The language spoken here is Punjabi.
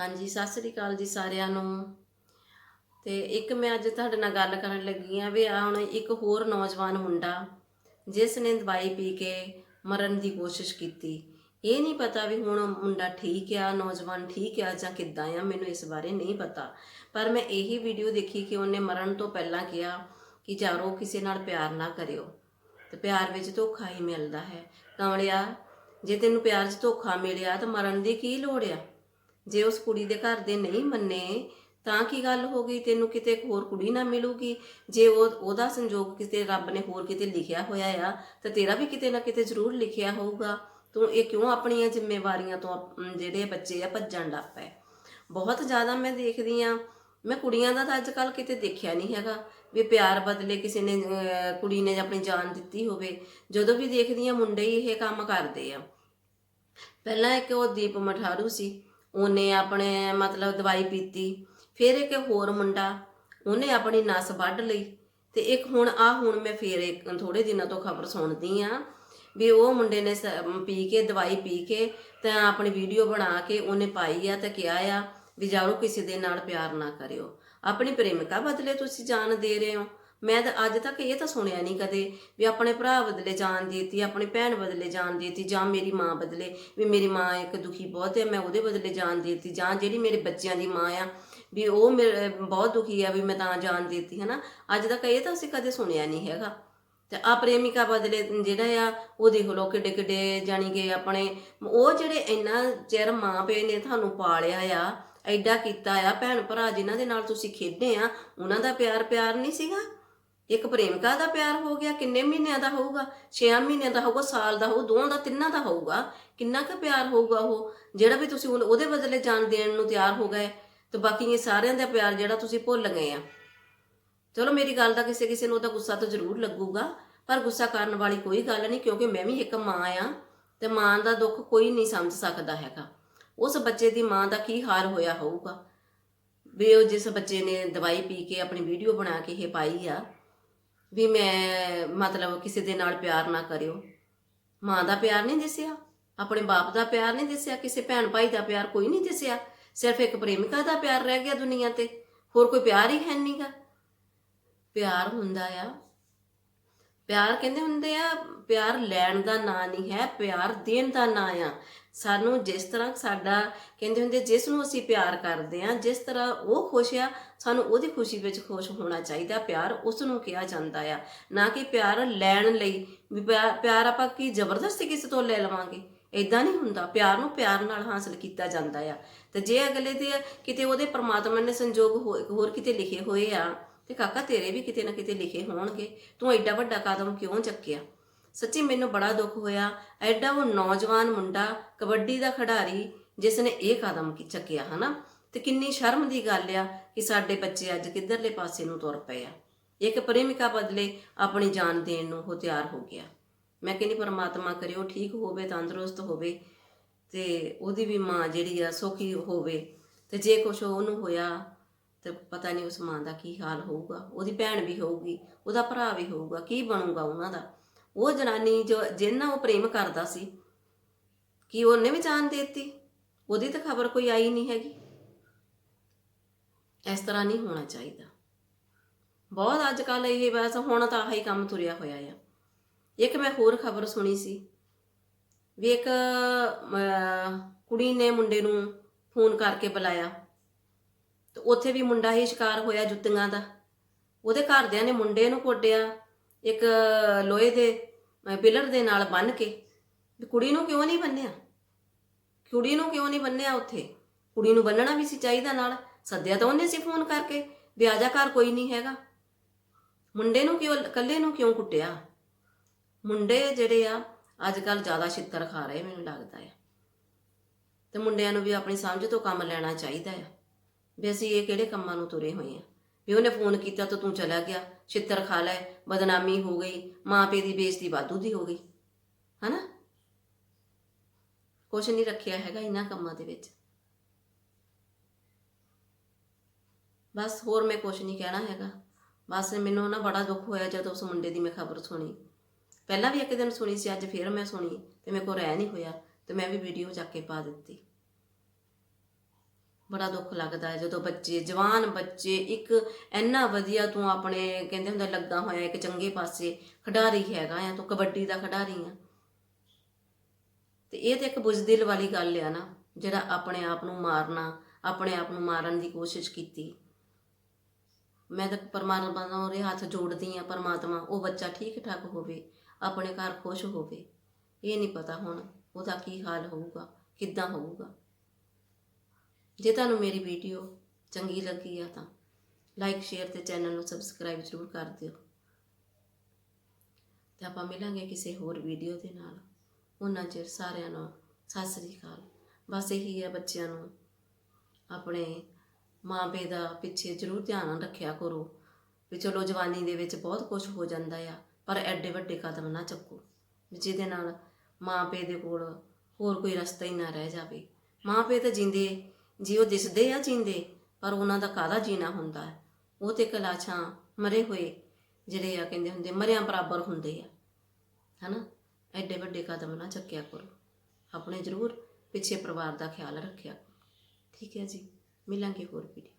ਹਾਂਜੀ, ਸਤਿ ਸ੍ਰੀ ਅਕਾਲ ਜੀ ਸਾਰਿਆਂ ਨੂੰ। ਤੇ ਇੱਕ ਮੈਂ ਅੱਜ ਤੁਹਾਡੇ ਨਾਲ ਗੱਲ ਕਰਨ ਲੱਗੀ ਆ ਵੀ ਆ ਹੁਣ ਇੱਕ ਹੋਰ ਨੌਜਵਾਨ ਮੁੰਡਾ, ਜਿਸ ਨੇ ਦਵਾਈ ਪੀ ਕੇ ਮਰਨ ਦੀ ਕੋਸ਼ਿਸ਼ ਕੀਤੀ। ਇਹ ਨਹੀਂ ਪਤਾ ਵੀ ਹੁਣ ਮੁੰਡਾ ਠੀਕ ਆ, ਨੌਜਵਾਨ ਠੀਕ ਆ ਜਾਂ ਕਿੱਦਾਂ ਆ, ਮੈਨੂੰ ਇਸ ਬਾਰੇ ਨਹੀਂ ਪਤਾ। ਪਰ ਮੈਂ ਇਹੀ ਵੀਡੀਓ ਦੇਖੀ ਕਿ ਉਹਨੇ ਮਰਨ ਤੋਂ ਪਹਿਲਾਂ ਕਿਹਾ ਕਿ ਜਾਰੋ ਕਿਸੇ ਨਾਲ ਪਿਆਰ ਨਾ ਕਰਿਓ। ਤੇ ਪਿਆਰ ਵਿੱਚ ਧੋਖਾ ਹੀ ਮਿਲਦਾ ਹੈ। ਕਮਲਿਆ, ਜੇ ਤੈਨੂੰ ਪਿਆਰ 'ਚ ਧੋਖਾ ਮਿਲਿਆ ਤਾਂ ਮਰਨ ਦੀ ਕੀ ਲੋੜ ਆ? ਜੇ ਉਸ ਕੁੜੀ ਦੇ ਘਰ ਦੇ ਨਹੀਂ ਮੰਨੇ ਤਾਂ ਕੀ ਗੱਲ ਹੋ ਗਈ? ਤੈਨੂੰ ਕਿਤੇ ਹੋਰ ਕੁੜੀ ਨਾ ਮਿਲੂਗੀ। ਜੇ ਉਹ ਉਹਦਾ ਸੰਜੋਗ ਕਿਤੇ ਰੱਬ ਨੇ ਹੋਰ ਕਿਤੇ ਲਿਖਿਆ ਹੋਇਆ ਆ ਤਾਂ ਤੇਰਾ ਵੀ ਕਿਤੇ ਨਾ ਕਿਤੇ ਜ਼ਰੂਰ ਲਿਖਿਆ ਹੋਊਗਾ। ਤੂੰ ਇਹ ਕਿਉਂ ਆਪਣੀਆਂ ਜ਼ਿੰਮੇਵਾਰੀਆਂ ਤੋਂ ਜਿਹੜੇ ਬੱਚੇ ਆ ਭੱਜਣ ਲੱਗ ਪਏ? ਬਹੁਤ ਜ਼ਿਆਦਾ ਮੈਂ ਦੇਖਦੀ ਆ। ਮੈਂ ਕੁੜੀਆਂ ਦਾ ਤਾਂ ਅੱਜ ਕੱਲ ਕਿਤੇ ਦੇਖਿਆ ਨਹੀਂ ਹੈਗਾ ਵੀ ਪਿਆਰ ਬਦਲੇ ਕਿਸੇ ਨੇ ਅਹ, ਕੁੜੀ ਨੇ ਆਪਣੀ ਜਾਨ ਦਿੱਤੀ ਹੋਵੇ। ਜਦੋਂ ਵੀ ਦੇਖਦੀ ਆ ਮੁੰਡੇ ਹੀ ਇਹ ਕੰਮ ਕਰਦੇ ਆ। ਪਹਿਲਾਂ ਇੱਕ ਉਹ ਦੀਪ ਮਠਾਰੂ ਸੀ। ਉਹਨੇ ਆਪਣੇ ਮਤਲਬ ਦਵਾਈ ਪੀਤੀ, ਫਿਰ ਇੱਕ ਹੋਰ ਮੁੰਡਾ ਉਹਨੇ ਆਪਣੀ ਨਸ ਵੱਢ ਲਈ ਤੇ ਇੱਕ ਹੁਣ ਆ ਹੁਣ ਮੈਂ ਫੇਰ ਇੱਕ ਥੋੜੇ ਦਿਨਾਂ ਤੋਂ ਖਬਰ ਸੁਣਦੀ ਆ ਵੀ ਉਹ ਮੁੰਡੇ ਨੇ ਪੀ ਕੇ, ਦਵਾਈ ਪੀ ਕੇ ਤਾਂ ਆਪਣੀ ਵੀਡੀਓ ਬਣਾ ਕੇ ਉਹਨੇ ਪਾਈ ਆ ਤੇ ਕਿਹਾ ਆ ਵੀ ਜਾਓ ਕਿਸੇ ਦੇ ਨਾਲ ਪਿਆਰ ਨਾ ਕਰਿਓ। ਆਪਣੀ ਪ੍ਰੇਮਿਕਾ ਬਦਲੇ ਤੁਸੀਂ ਜਾਨ ਦੇ ਰਹੇ ਹੋ। ਮੈਂ ਤਾਂ ਅੱਜ ਤੱਕ ਇਹ ਤਾਂ ਸੁਣਿਆ ਨਹੀਂ ਕਦੇ ਵੀ ਆਪਣੇ ਭਰਾ ਬਦਲੇ ਜਾਨ ਦੇਤੀ, ਆਪਣੀ ਭੈਣ ਬਦਲੇ ਜਾਨ ਦੇਤੀ, ਜਾਂ ਮੇਰੀ ਮਾਂ ਬਦਲੇ, ਵੀ ਮੇਰੀ ਮਾਂ ਇੱਕ ਦੁਖੀ ਬਹੁਤ ਹੈ, ਮੈਂ ਉਹਦੇ ਬਦਲੇ ਜਾਨ ਦੇਤੀ, ਜਾਂ ਜਿਹੜੀ ਮੇਰੇ ਬੱਚਿਆਂ ਦੀ ਮਾਂ ਆ, ਵੀ ਉਹ ਮੇਰੇ, ਬਹੁਤ ਦੁਖੀ ਆ, ਵੀ ਮੈਂ ਤਾਂ ਜਾਨ ਦੇਤੀ, ਹਨਾ? ਅੱਜ ਤੱਕ ਇਹ ਤਾਂ ਅਸੀਂ ਕਦੇ ਸੁਣਿਆ ਨਹੀਂ ਹੈਗਾ। ਤੇ ਆ ਪ੍ਰੇਮਿਕਾ ਬਦਲੇ ਜਿਹੜਾ ਆ, ਉਹ ਦੇਖ ਲੋ ਕਿੱਡੇ ਕਿੱਡੇ ਜਾਣੀ ਕਿ ਆਪਣੇ, ਉਹ ਜਿਹੜੇ ਇੰਨਾ ਚਿਰ ਮਾਂ ਪਿਓ ਨੇ ਤੁਹਾਨੂੰ ਪਾਲਿਆ ਆ, ਐਡਾ ਕੀਤਾ ਆ, ਭੈਣ ਭਰਾ ਜਿਨ੍ਹਾਂ ਦੇ ਨਾਲ ਤੁਸੀਂ ਖੇਡੇ ਆ, ਉਹਨਾਂ ਦਾ ਪਿਆਰ ਪਿਆਰ ਨਹੀਂ ਸੀਗਾ? ਇੱਕ ਪ੍ਰੇਮਿਕਾ ਦਾ ਪਿਆਰ ਹੋ ਗਿਆ, ਕਿੰਨੇ ਮਹੀਨਿਆਂ ਦਾ ਹੋਊਗਾ? 6 ਮਹੀਨਿਆਂ ਦਾ ਹੋਊਗਾ, ਸਾਲ ਦਾ ਹੋਊ ਦੋਵਾਂ ਦਾ, ਤਿੰਨਾਂ ਦਾ ਹੋਊਗਾ? ਕਿੰਨਾ ਕੁ ਪਿਆਰ ਹੋਊਗਾ ਉਹ? ਜਿਹੜਾ ਵੀ ਤੁਸੀਂ ਉਹਦੇ ਬਦਲੇ ਜਾਨ ਦੇਣ ਨੂੰ ਤਿਆਰ ਹੋ ਗਏ, ਤੇ ਬਾਕੀ ਇਹ ਸਾਰਿਆਂ ਦਾ ਪਿਆਰ ਜਿਹੜਾ ਤੁਸੀਂ ਭੁੱਲ ਗਏ ਆ। ਚਲੋ ਮੇਰੀ ਗੱਲ ਦਾ ਕਿਸੇ ਕਿਸੇ ਨੂੰ ਉਹਦਾ ਗੁੱਸਾ ਤਾਂ ਜ਼ਰੂਰ ਲੱਗੂਗਾ, ਪਰ ਗੁੱਸਾ ਕਰਨ ਵਾਲੀ ਕੋਈ ਗੱਲ ਨਹੀਂ, ਕਿਉਂਕਿ ਮੈਂ ਵੀ ਇੱਕ ਮਾਂ ਆ, ਤੇ ਮਾਂ ਦਾ ਦੁੱਖ ਕੋਈ ਨਹੀਂ ਸਮਝ ਸਕਦਾ ਹੈਗਾ। ਉਸ ਬੱਚੇ ਦੀ ਮਾਂ ਦਾ ਕੀ ਹਾਲ ਹੋਇਆ ਹੋਊਗਾ? ਵੀ ਉਹ ਜਿਸ ਬੱਚੇ ਨੇ ਦਵਾਈ ਪੀ ਕੇ ਆਪਣੀ ਵੀਡੀਓ ਬਣਾ ਕੇ ਇਹ ਪਾਈ ਆ ਵੀ ਮੈਂ ਮਤਲਬ ਕਿਸੇ ਦੇ ਨਾਲ ਪਿਆਰ ਨਾ ਕਰਿਓ। ਮਾਂ ਦਾ ਪਿਆਰ ਨਹੀਂ ਦਿਸਿਆ, ਆਪਣੇ ਬਾਪ ਦਾ ਪਿਆਰ ਨਹੀਂ ਦਿਸਿਆ, ਕਿਸੇ ਭੈਣ ਭਾਈ ਦਾ ਪਿਆਰ ਕੋਈ ਨਹੀਂ ਦਿਸਿਆ। ਸਿਰਫ ਇੱਕ ਪ੍ਰੇਮਿਕਾ ਦਾ ਪਿਆਰ ਰਹਿ ਗਿਆ ਦੁਨੀਆ ਤੇ, ਹੋਰ ਕੋਈ ਪਿਆਰ ਹੀ ਹੈ ਨਹੀਂਗਾ। ਪਿਆਰ ਹੁੰਦਾ ਆ। ਪਿਆਰ ਕਹਿੰਦੇ ਹੁੰਦੇ ਆ, ਪਿਆਰ ਲੈਣ ਦਾ ਨਾਂ ਨਹੀਂ ਹੈ, ਪਿਆਰ ਦੇਣ ਦਾ ਨਾਂ ਆ। ਸਾਨੂੰ ਜਿਸ ਤਰ੍ਹਾਂ ਸਾਡਾ, ਕਹਿੰਦੇ ਹੁੰਦੇ ਜਿਸ ਨੂੰ ਅਸੀਂ ਪਿਆਰ ਕਰਦੇ ਆ ਜਿਸ ਤਰ੍ਹਾਂ ਉਹ ਖੁਸ਼ ਆ, ਸਾਨੂੰ ਉਹਦੀ ਖੁਸ਼ੀ ਵਿੱਚ ਖੁਸ਼ ਹੋਣਾ ਚਾਹੀਦਾ, ਪਿਆਰ ਉਸ ਨੂੰ ਕਿਹਾ ਜਾਂਦਾ ਆ। ਨਾ ਕਿ ਪਿਆਰ ਲੈਣ ਲਈ, ਵੀ ਪਿਆ- ਪਿਆਰ ਆਪਾਂ ਕੀ ਜ਼ਬਰਦਸਤੀ ਕਿਸੇ ਤੋਂ ਲੈ ਲਵਾਂਗੇ? ਇਦਾਂ ਨਹੀਂ ਹੁੰਦਾ, ਪਿਆਰ ਨੂੰ ਪਿਆਰ ਨਾਲ ਹਾਸਲ ਕੀਤਾ ਜਾਂਦਾ ਆ। ਤੇ ਜੇ ਅਗਲੇ ਦੇ ਕਿਤੇ ਉਹਦੇ ਪਰਮਾਤਮਾ ਨੇ ਸੰਜੋਗ ਹੋ- ਹੋਰ ਕਿਤੇ ਲਿਖੇ ਹੋਏ ਆ, ਤੇ ਕਾਕਾ ਤੇਰੇ ਵੀ ਕਿਤੇ ਨਾ ਕਿਤੇ ਲਿਖੇ ਹੋਣਗੇ, ਤੂੰ ਐਡਾ ਵੱਡਾ ਕਦਮ ਕਿਉਂ ਚੱਕਿਆ? ਸੱਚੀ ਮੈਨੂੰ ਬੜਾ ਦੁੱਖ ਹੋਇਆ। ਐਡਾ ਉਹ ਨੌਜਵਾਨ ਮੁੰਡਾ, ਕਬੱਡੀ ਦਾ ਖਿਡਾਰੀ, ਜਿਸ ਨੇ ਇਹ ਕਦਮ ਕੀ ਚੱਕਿਆ, ਹਨਾ? ਤੇ ਕਿੰਨੀ ਸ਼ਰਮ ਦੀ ਗੱਲ ਆ ਕਿ ਸਾਡੇ ਬੱਚੇ ਅੱਜ ਕਿੱਧਰਲੇ ਪਾਸੇ ਨੂੰ ਤੁਰ ਪਏ ਆ। ਇੱਕ ਪ੍ਰੇਮਿਕਾ ਬਦਲੇ ਆਪਣੀ ਜਾਨ ਦੇਣ ਨੂੰ ਉਹ ਤਿਆਰ ਹੋ ਗਿਆ। ਮੈਂ ਕਹਿੰਦੀ, ਪਰਮਾਤਮਾ ਕਰਿਓ, ਠੀਕ ਹੋਵੇ, ਤੰਦਰੁਸਤ ਹੋਵੇ ਤੇ ਉਹਦੀ ਵੀ ਮਾਂ ਜਿਹੜੀ ਆ, ਸੁਖੀ ਹੋਵੇ। ਤੇ ਜੇ ਕੁਛ ਉਹਨੂੰ ਹੋਇਆ ਤੇ ਪਤਾ ਨਹੀਂ ਉਸ ਮਾਂ ਦਾ ਕੀ ਹਾਲ ਹੋਊਗਾ। ਉਹਦੀ ਭੈਣ ਵੀ ਹੋਊਗੀ, ਉਹਦਾ ਭਰਾ ਵੀ ਹੋਊਗਾ, ਕੀ ਬਣੂਗਾ ਉਹਨਾਂ ਦਾ? ਉਹ ਜਨਾਨੀ ਜੋ ਜਿੰਨਾ ਉਹ ਪ੍ਰੇਮ ਕਰਦਾ ਸੀ ਕੀ ਉਹਨੇ ਵੀ ਜਾਨ ਦਿੱਤੀ? ਉਹਦੀ ਤਾਂ ਖਬਰ ਕੋਈ ਆਈ ਨਹੀਂ ਹੈਗੀ। ਇਸ ਤਰ੍ਹਾਂ ਨਹੀਂ ਹੋਣਾ ਚਾਹੀਦਾ। ਬਹੁਤ ਅੱਜ ਕੱਲ ਇਹ ਬਸ ਹੁਣ ਤਾਂ ਆਹੀ ਕੰਮ ਤੁਰਿਆ ਹੋਇਆ ਆ। ਇੱਕ ਮੈਂ ਹੋਰ ਖਬਰ ਸੁਣੀ ਸੀ ਵੀ ਇੱਕ ਅਮ, ਕੁੜੀ ਨੇ ਮੁੰਡੇ ਨੂੰ ਫੋਨ ਕਰਕੇ ਬੁਲਾਇਆ। ਤੇ ਉੱਥੇ ਵੀ ਮੁੰਡਾ ਹੀ ਸ਼ਿਕਾਰ ਹੋਇਆ ਜੁੱਤੀਆਂ ਦਾ। ਉਹਦੇ ਘਰਦਿਆਂ ਨੇ ਮੁੰਡੇ ਨੂੰ ਕੋਟਿਆ। ਇੱਕ ਲੋਹੇ ਦੇ ਪਿਲਰ ਦੇ ਨਾਲ ਬੰਨ ਕੇ ਕੁੜੀ ਨੂੰ ਕਿਉਂ ਨਹੀਂ ਬੰਨਿਆ? ਕੁੜੀ ਨੂੰ ਕਿਉਂ ਨਹੀਂ ਬੰਨਿਆ ਉੱਥੇ? ਕੁੜੀ ਨੂੰ ਬੰਨਣਾ ਵੀ ਸੀ ਚਾਹੀਦਾ ਨਾਲ। ਸੱਦਿਆ ਤਾਂ ਉਹਨੇ ਸੀ ਫੋਨ ਕਰਕੇ ਵੀ ਆ ਜਾ ਘਰ, ਕੋਈ ਨਹੀਂ ਹੈਗਾ। ਮੁੰਡੇ ਨੂੰ ਕਿਉਂ, ਇਕੱਲੇ ਨੂੰ ਕਿਉਂ ਕੁੱਟਿਆ? ਮੁੰਡੇ ਜਿਹੜੇ ਆ ਅੱਜ ਕੱਲ ਜ਼ਿਆਦਾ ਛਿੱਤਰ ਖਾ ਰਹੇ ਮੈਨੂੰ ਲੱਗਦਾ ਆ। ਤੇ ਮੁੰਡਿਆਂ ਨੂੰ ਵੀ ਆਪਣੀ ਸਮਝ ਤੋਂ ਕੰਮ ਲੈਣਾ ਚਾਹੀਦਾ ਆ। ਵੀ ਅਸੀਂ ਇਹ ਕਿਹੜੇ ਕੰਮਾਂ ਨੂੰ ਤੁਰੇ ਹੋਏ ਆ? ਵੀ ਉਹਨੇ ਫੋਨ ਕੀਤਾ ਤਾਂ ਤੂੰ ਚਲਾ ਗਿਆ, ਛਿੱਤਰ ਖਾ ਲੈ, ਬਦਨਾਮੀ ਹੋ ਗਈ ਮਾਂ ਪਿਓ ਦੀ ਬੇਇੱਜ਼ਤੀ ਵਾਧੂ ਦੀ ਹੋ ਗਈ, ਹਨਾ? ਕੁਛ ਨਹੀਂ ਰੱਖਿਆ ਹੈਗਾ ਇਹਨਾਂ ਕੰਮਾਂ ਦੇ ਵਿੱਚ। ਬਸ ਹੋਰ ਮੈਂ ਕੁਛ ਨਹੀਂ ਕਹਿਣਾ ਹੈਗਾ। ਬਸ ਮੈਨੂੰ ਨਾ ਬੜਾ ਦੁੱਖ ਹੋਇਆ ਜਦੋਂ ਉਸ ਮੁੰਡੇ ਦੀ ਮੈਂ ਖਬਰ ਸੁਣੀ। ਪਹਿਲਾਂ ਵੀ ਇੱਕ ਦਿਨ ਸੁਣੀ ਸੀ, ਅੱਜ ਫੇਰ ਮੈਂ ਸੁਣੀ ਤੇ ਮੇਰੇ ਕੋਲ ਰਹਿ ਨਹੀਂ ਹੋਇਆ ਤੇ ਮੈਂ ਵੀ ਵੀਡੀਓ ਚੱਕ ਕੇ ਪਾ ਦਿੱਤੀ। ਬੜਾ ਦੁੱਖ ਲੱਗਦਾ ਹੈ ਜਦੋਂ ਬੱਚੇ, ਜਵਾਨ ਬੱਚੇ ਇੱਕ ਇੰਨਾ ਵਧੀਆ ਤੂੰ ਆਪਣੇ ਕਹਿੰਦੇ ਹੁੰਦਾ ਲੱਗਾ ਹੋਇਆ ਇੱਕ ਚੰਗੇ ਪਾਸੇ ਖਿਡਾਰੀ ਹੈਗਾ ਆ, ਤੂੰ ਕਬੱਡੀ ਦਾ ਖਿਡਾਰੀ ਆ। ਤੇ ਇਹ ਤੇ ਇੱਕ ਬੁਜ਼ਦਿਲ ਵਾਲੀ ਗੱਲ ਆ ਨਾ, ਜਿਹੜਾ ਆਪਣੇ ਆਪ ਨੂੰ ਮਾਰਨਾ, ਆਪਣੇ ਆਪ ਨੂੰ ਮਾਰਨ ਦੀ ਕੋਸ਼ਿਸ਼ ਕੀਤੀ। ਮੈਂ ਤਾਂ ਪਰਮਾਤਮਾ ਨਾਲ ਉਹਦੇ ਹੱਥ ਜੋੜਦੀ ਆ, ਪਰਮਾਤਮਾ, ਉਹ ਬੱਚਾ ਠੀਕ ਠਾਕ ਹੋਵੇ, ਆਪਣੇ ਘਰ ਖੁਸ਼ ਹੋਵੇ, ਇਹ ਨਹੀਂ ਪਤਾ ਹੁਣ ਉਹਦਾ ਕੀ ਹਾਲ ਹੋਊਗਾ, ਕਿੱਦਾਂ ਹੋਊਗਾ। ਜੇ ਤੁਹਾਨੂੰ ਮੇਰੀ ਵੀਡੀਓ ਚੰਗੀ ਲੱਗੀ ਆ ਤਾਂ ਲਾਈਕ ਸ਼ੇਅਰ ਤੇ ਚੈਨਲ ਨੂੰ ਸਬਸਕ੍ਰਾਈਬ ਜ਼ਰੂਰ ਕਰ ਦਿਓ। ਤੇ ਆਪਾਂ ਮਿਲਾਂਗੇ ਕਿਸੇ ਹੋਰ ਵੀਡੀਓ ਦੇ ਨਾਲ। ਉਹਨਾਂ ਚਿਰ ਸਾਰਿਆਂ ਨੂੰ ਸਤਿ ਸ੍ਰੀ ਅਕਾਲ। ਬਸ ਇਹੀ ਹੈ ਬੱਚਿਆਂ ਨੂੰ। ਆਪਣੇ ਮਾਂ ਪਿਓ ਦਾ ਪਿੱਛੇ ਜ਼ਰੂਰ ਧਿਆਨ ਰੱਖਿਆ ਕਰੋ ਵੀ ਚਲੋ ਜਵਾਨੀ ਦੇ ਵਿੱਚ ਬਹੁਤ ਕੁਝ ਹੋ ਜਾਂਦਾ ਆ, ਪਰ ਐਡੇ ਵੱਡੇ ਕਦਮ ਨਾ ਚੱਕੋ। ਵੀ ਜਿਹਦੇ ਨਾਲ ਮਾਂ ਪਿਓ ਦੇ ਕੋਲ ਹੋਰ ਕੋਈ ਰਸਤਾ ਹੀ ਨਾ ਰਹਿ ਜਾਵੇ। ਮਾਂ ਪਿਓ ਤਾਂ ਜਿੰਦੇ ਜੀ ਉਹ ਦਿਸਦੇ ਆ ਜਿੰਦੇ, ਪਰ ਉਹਨਾਂ ਦਾ ਕਾਹਦਾ ਜੀਣਾ ਹੁੰਦਾ ਹੈ? ਉਹ ਤੇ ਕਲਾਛਾਂ ਮਰੇ ਹੋਏ, ਜਿਹੜੇ ਆ ਕਹਿੰਦੇ ਹੁੰਦੇ, ਮਰਿਆਂ ਬਰਾਬਰ ਹੁੰਦੇ ਆ। ਹਨਾ? ਐਡੇ ਵੱਡੇ ਕਦਮ ਨਾ ਚੱਕਿਆ ਕਰੋ। ਆਪਣੇ ਜ਼ਰੂਰ ਪਿੱਛੇ ਪਰਿਵਾਰ ਦਾ ਖਿਆਲ ਰੱਖਿਆ ਕਰੋ। ਠੀਕ ਹੈ ਜੀ, ਮਿਲਾਂਗੇ ਹੋਰ ਵੀਡੀਓ